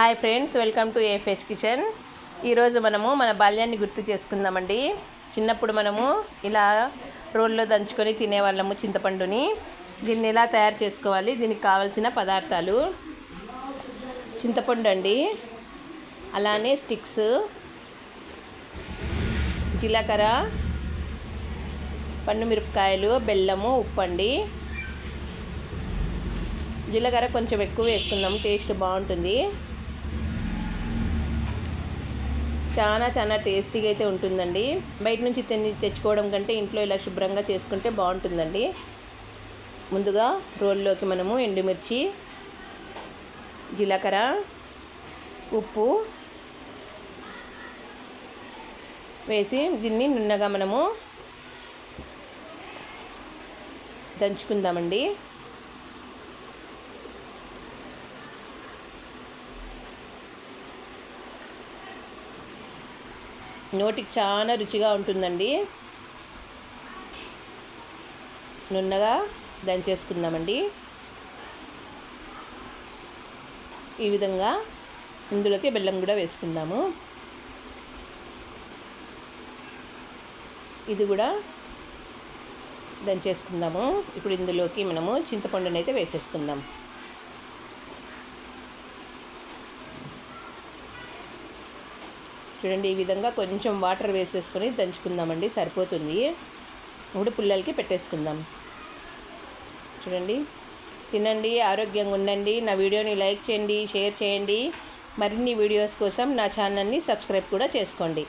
Hi friends welcome to AFH kitchen ఈరోజు మనము మన బాల్యాన్ని గుర్తు చేసుకుందామండి. చిన్నప్పుడు మనము ఇలా రోల్లో దంచుకొని తినేవాళ్ళము చింతపండుని. దీన్ని ఎలా తయారు చేసుకోవాలి? దీనికి కావలసిన పదార్థాలు. చింతపండు అండి. అలానే స్టిక్స్. జీలకర్ర. పండు మిరపకాయలు బెల్లము ఉప్పు అండి జీలకర్ర కొంచెం ఎక్కువ వేసుకుందాం టేస్ట్ బాగుంటుంది. చాలా చాలా టేస్టీగా అయితే ఉంటుందండి. బయట నుంచి తిని తెచ్చుకోవడం కంటే ఇంట్లో ఇలా శుభ్రంగా చేసుకుంటే బాగుంటుందండి. ముందుగా రోల్లోకి మనము ఎండుమిర్చి జీలకర్ర ఉప్పు వేసి దీన్ని నున్నగా మనము దంచుకుందామండి. నోటికి చాలా రుచిగా ఉంటుందండి. నున్నగా దంచేసుకుందామండి ఈ విధంగా ఇందులోకి బెల్లం కూడా వేసుకుందాము. ఇది కూడా దంచేసుకుందాము ఇప్పుడు ఇందులోకి మనము చింతపండునైతే వేసేసుకుందాం. చూడండి ఈ విధంగా కొంచెం వాటర్ వేసేసుకొని దంచుకుందామండి సరిపోతుంది. ఇప్పుడు పుల్లలకి పెట్టేసుకుందాం. చూడండి తినండి ఆరోగ్యంగా ఉండండి. నా వీడియోని లైక్ చేయండి షేర్ చేయండి. మరిన్ని వీడియోస్ కోసం నా ఛానల్ని సబ్స్క్రైబ్ కూడా చేసుకోండి.